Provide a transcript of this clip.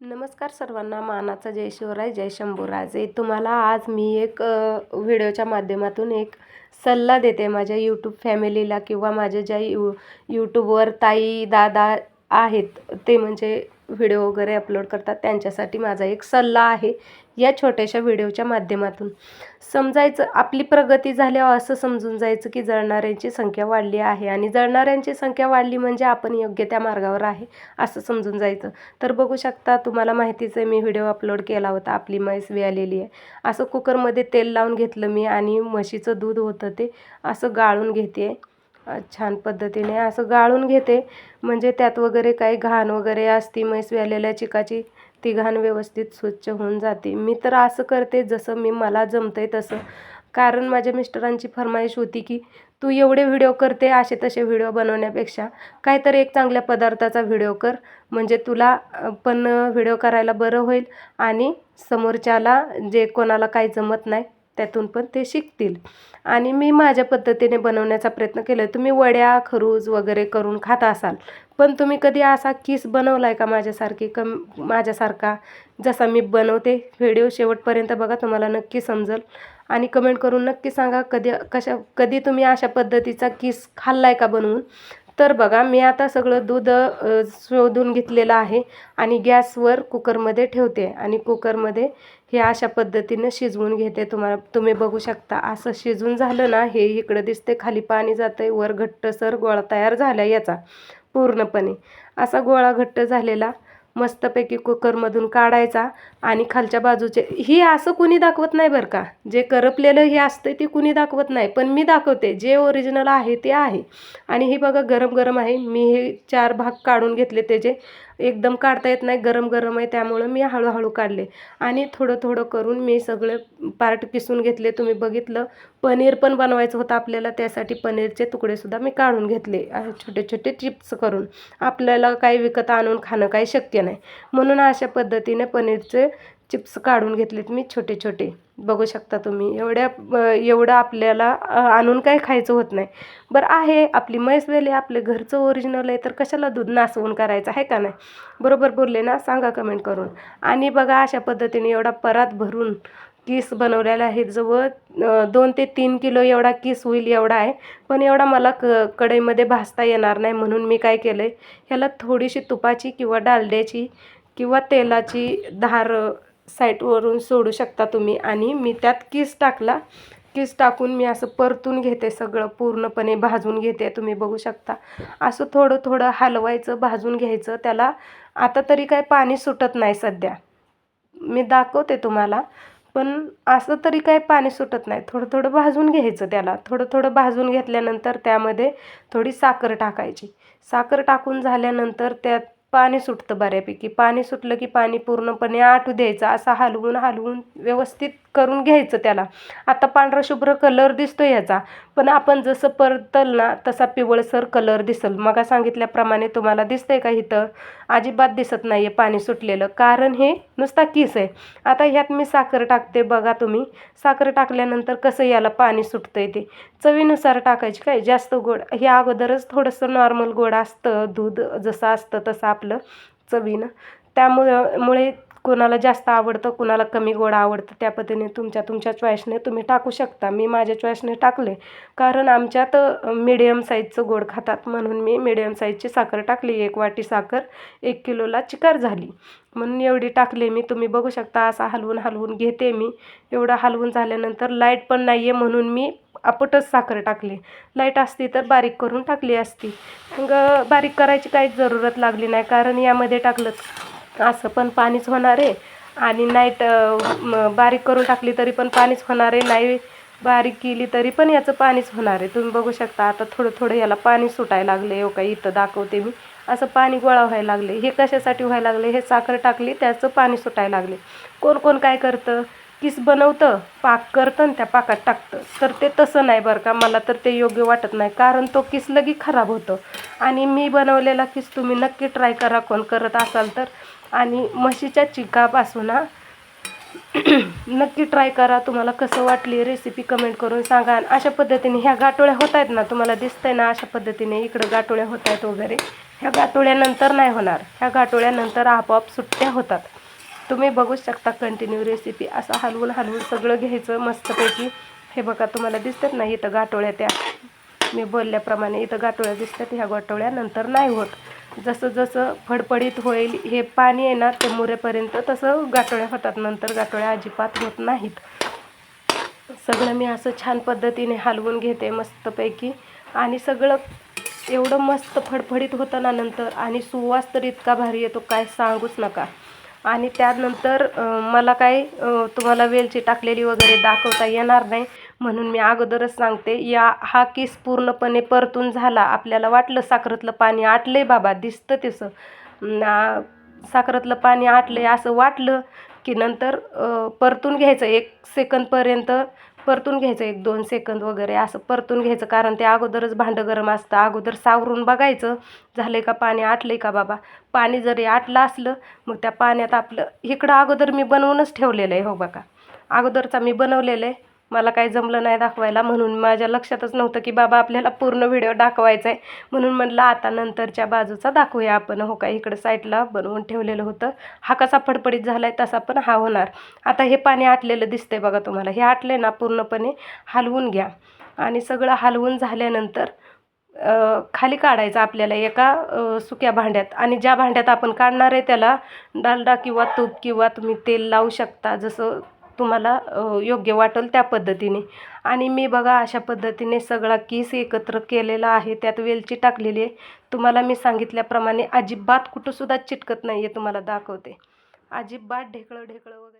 नमस्कार सर्वांना. मानाचा जय शिवराय जय शंभूराजे. तुम्हाला आज मी एक व्हिडिओच्या माध्यमातून एक सल्ला देते. माझ्या यूट्यूब फॅमिलीला किंवा माझ्या ज्या यू यूट्यूबवर ताई दादा आहेत ते म्हणजे व्हिडिओ वगैरे अपलोड करतात. त्यांच्यासाठी माझा एक सल्ला आहे या छोट्याशा व्हिडिओच्या माध्यमातून. समजायचं आपली प्रगती झाल्यावर असं समजून जायचं की जळणाऱ्यांची संख्या वाढली आहे आणि जळणाऱ्यांची संख्या वाढली म्हणजे आपण योग्य त्या मार्गावर आहे असं समजून जायचं. तर बघू शकता तुम्हाला माहितीच आहे मी व्हिडिओ अपलोड केला होता आपली म्हैस आलेली आहे. असं कुकरमध्ये तेल लावून घेतलं मी आणि म्हशीचं दूध होतं ते असं गाळून घेते. छान पद्धतीने असं गाळून घेते. म्हणजे त्यात वगैरे काही घाण वगैरे असती म्हैस व्यालेल्या चिकाची ती घाण व्यवस्थित स्वच्छ होऊन जाते. मी तर असं करते जसं मी मला जमतं आहे तसं. कारण माझ्या मिस्टरांची फरमाईश होती की तू एवढे व्हिडिओ करते असे तसे व्हिडिओ बनवण्यापेक्षा काहीतरी एक चांगल्या पदार्थाचा व्हिडिओ कर. म्हणजे तुला पण व्हिडिओ करायला बरं होईल आणि समोरच्याला जे कोणाला काही जमत नाही त्यातून पण ते शिकतील. आणि मी माझ्या पद्धतीने बनवण्याचा प्रयत्न केला तुम्ही वड्या खरूज वगैरे करून खात असाल पण तुम्ही कधी असा किस बनवला आहे का माझ्यासारखी? कम माझ्यासारखा जसा मी बनवते? व्हिडिओ शेवटपर्यंत बघा तुम्हाला नक्की समजेल. आणि कमेंट करून नक्की सांगा कधी कशा कधी तुम्ही अशा पद्धतीचा किस खाल्ला आहे का बनवून? तर बघा मी आता सगळं दूध शोधून घेतलेलं आहे आणि गॅसवर कुकरमध्ये ठेवते आणि कुकरमध्ये हे अशा पद्धतीनं शिजवून घेते. तुम्हाला तुम्ही बघू शकता असं शिजून झालं ना हे इकडं दिसते खाली पाणी जातं आहे वर घट्टसर गोळा तयार झाला याचा पूर्णपणे. असा गोळा घट्ट झालेला मस्तपैकी कुकरमधून काढायचा आणि खालच्या बाजूचे ही असं कुणी दाखवत नाही बरं का. जे करपलेलं हे असतं ते कुणी दाखवत नाही पण मी दाखवते जे ओरिजिनल आहे ते आहे. आणि हे बघा गरम गरम आहे मी हे चार भाग काढून घेतले त्याचे. एकदम काढता येत नाही गरम गरम आहे त्यामुळं मी हळूहळू काढले. आणि थोडं थोडं करून मी सगळे पार्ट किसून घेतले. तुम्ही बघितलं पनीर पण बनवायचं होतं आपल्याला त्यासाठी पनीरचे तुकडेसुद्धा मी काढून घेतले. छोटे छोटे चिप्स करून. आपल्याला काही विकत आणून खाणं काही शक्य नाही. म्हणून अशा पद्धतीने पनीरचे चिप्स काढून घेतलेत मी छोटे छोटे. बघू शकता तुम्ही एवढ्या एवढं आपल्याला आणून काय खायचं होत नाही. बरं आहे आपली म्हैस आहे आपलं घरचं ओरिजिनल आहे तर कशाला दूध नासवून करायचं आहे का नाही? बरोबर बोलले ना? सांगा कमेंट करून. आणि बघा अशा पद्धतीने एवढा परात भरून किस बनवलेला आहे. जवळ दोन ते तीन किलो एवढा किस होईल एवढा आहे. पण एवढा मला क कढईमध्ये भाजता येणार नाही म्हणून मी काय केलं आहे ह्याला थोडीशी तुपाची किंवा डालड्याची किंवा तेलाची धार साईटवरून सोडू शकता तुम्ही. आणि मी त्यात किस टाकला किस टाकून मी असं परतून घेते सगळं पूर्णपणे भाजून घेते तुम्ही बघू शकता. असं थोडं थोडं हलवायचं भाजून घ्यायचं. त्याला आता तरी काय पाणी सुटत नाही सध्या. मी दाखवते तुम्हाला पण असं तरी काय पाणी सुटत नाही. थोडं थोडं भाजून घ्यायचं त्याला. थोडं थोडं भाजून घेतल्यानंतर त्यामध्ये थोडी साखर टाकायची. साखर टाकून झाल्यानंतर त्यात पाणी सुटतं बऱ्यापैकी. पाणी सुटलं की पाणी पूर्णपणे आटू द्यायचं. असं हलवून हलवून व्यवस्थित करून घ्यायचं त्याला. आता पांढरा शुभ्र कलर दिसतो ह्याचा. पण आपण जसं परतल ना तसा पिवळसर कलर दिसल. मग सांगितल्याप्रमाणे तुम्हाला दिसतंय का इथं? अजिबात दिसत नाही आहे पाणी सुटलेलं. कारण हे नुसता किस आहे. आता ह्यात मी साखर टाकते बघा तुम्ही. साखर टाकल्यानंतर कसं याला पाणी सुटतंय ते? चवीनुसार टाकायची काय? जास्त गोड. हे अगोदरच थोडंसं नॉर्मल गोड असतं. दूध जसं असतं तसं आपलं चवीनं. त्यामुळं मुळे कोणाला जास्त आवडतं कोणाला कमी गोड आवडतं त्या पद्धतीने तुमच्या तुमच्या चॉईसने तुम्ही टाकू शकता. मी माझ्या चॉईसने टाकले. कारण आमच्यात मिडियम साईजचं गोड खातात. म्हणून मी मिडियम साईजची साखर टाकली. एक वाटी साखर एक किलोला चिकार झाली. म्हणून एवढी टाकले मी. तुम्ही बघू शकता असा हलवून हलवून घेते मी. एवढं हलवून झाल्यानंतर लाइट पण नाही आहे म्हणून मी आपटच साखर टाकली. लाइट असती तर बारीक करून टाकली असती. मग बारीक करायची काहीच जरूरत लागली नाही. कारण यामध्ये टाकलं असं पण पाणीच होणार आहे. आणि नाईट बारीक करून टाकली तरी पण पाणीच होणार आहे. नाही बारीक केली तरी पण याचं पाणीच होणार आहे. तुम्ही बघू शकता आता थोडं थोडं याला पाणी सुटायला लागले हो काही इथं दाखवते मी. असं पाणी गोळा व्हायला लागले हे कशासाठी व्हायला लागले हे साखर टाकली त्याचं पाणी सुटायला लागले कोण कोण काय करतं? किस बनवतं? पाक करतं आणि त्या पाकात टाकतं. तर ते तसं नाही बरं का. मला तर ते योग्य वाटत नाही. कारण तो किस लगी खराब होतं. आणि मी बनवलेला किस तुम्ही नक्की ट्राय करा. कोण करत असाल तर. आणि म्हशीच्या चिकापासून हा. नक्की ट्राय करा. तुम्हाला कसं वाटली रेसिपी कमेंट करून सांगा. आणि अशा पद्धतीने ह्या गाठोळ्या होत आहेत ना तुम्हाला दिसतंय ना अशा पद्धतीने इकडं गाठोळ्या होत आहेत वगैरे. ह्या गाठोळ्यानंतर नाही होणार. ह्या गाठोळ्यानंतर आपोआप सुट्ट्या होतात. तुम्ही बघू शकता कंटिन्यू रेसिपी असं हलवून हलवून सगळं घ्यायचं मस्तपैकी. हे बघा तुम्हाला दिसतात ना इथं गाठोळ्या त्या. मी बोलल्याप्रमाणे इथं गाठोळ्या दिसतात ह्या गाठोळ्या नंतर नाही होत. जसं जसं फडफडीत होईल हे पाणी आहे ना ते मुरेपर्यंत तसं गाठोळ्या होतात. नंतर गाठोळ्या अजिबात होत नाहीत. सगळं मी असं छान पद्धतीने हलवून घेते मस्तपैकी. आणि सगळं एवढं मस्त फडफडीत होतं ना नंतर आणि सुवास तर इतका भारी येतो काय सांगूच नका. आणि त्यानंतर मला काय तुम्हाला वेलची टाकलेली वगैरे दाखवता येणार नाही. म्हणून मी अगोदरच सांगते या हा किस पूर्णपणे परतून झाला. आपल्याला वाटलं साखरेतलं पाणी आटलंय बाबा दिसतं तसं. साखरेतलं पाणी आटलंय असं वाटलं की नंतर परतून घ्यायचं. एक सेकंदपर्यंत परतून घ्यायचं एक दोन सेकंद वगैरे असं परतून घ्यायचं. कारण ते अगोदरच भांडं गरम असतं. अगोदर सावरून बघायचं. झालं का पाणी? आटलंय का बाबा? पाणी जरी आटलं असलं मग त्या पाण्यात आपलं इकडं अगोदर मी बनवूनच ठेवलेलं आहे हो बघा. अगोदरचा मी बनवलेलं आहे. मला काही जमलं नाही दाखवायला म्हणून माझ्या लक्षातच नव्हतं की बाबा आपल्याला पूर्ण व्हिडिओ दाखवायचा आहे म्हणून म्हटलं आता नंतरच्या बाजूचा दाखवूया आपण. हो का इकडं साईडला बनवून ठेवलेलं होतं. हा कसा फडफडीत झाला आहे तसा पण हा होणार. आता हे पाणी आटलेलं दिसतंय बघा तुम्हाला. हे आटले ना पूर्णपणे हलवून घ्या. आणि सगळं हलवून झाल्यानंतर खाली काढायचं आपल्याला एका सुक्या भांड्यात. आणि ज्या भांड्यात आपण काढणार आहे त्याला डालडा किंवा तूप किंवा तुम्ही तेल लावू शकता. जसं तुम्हाला योग्य वाटेल त्या पद्धतीने. आणि मी बघा अशा पद्धतीने सगळा कीस एकत्र केलेला आहे त्यात वेलची टाकलेली आहे. तुम्हाला मी सांगितल्याप्रमाणे अजिबात कुठंसुद्धा चिटकत नाही आहे तुम्हाला दाखवते. अजिबात ढेकळं ढेकळं वगैरे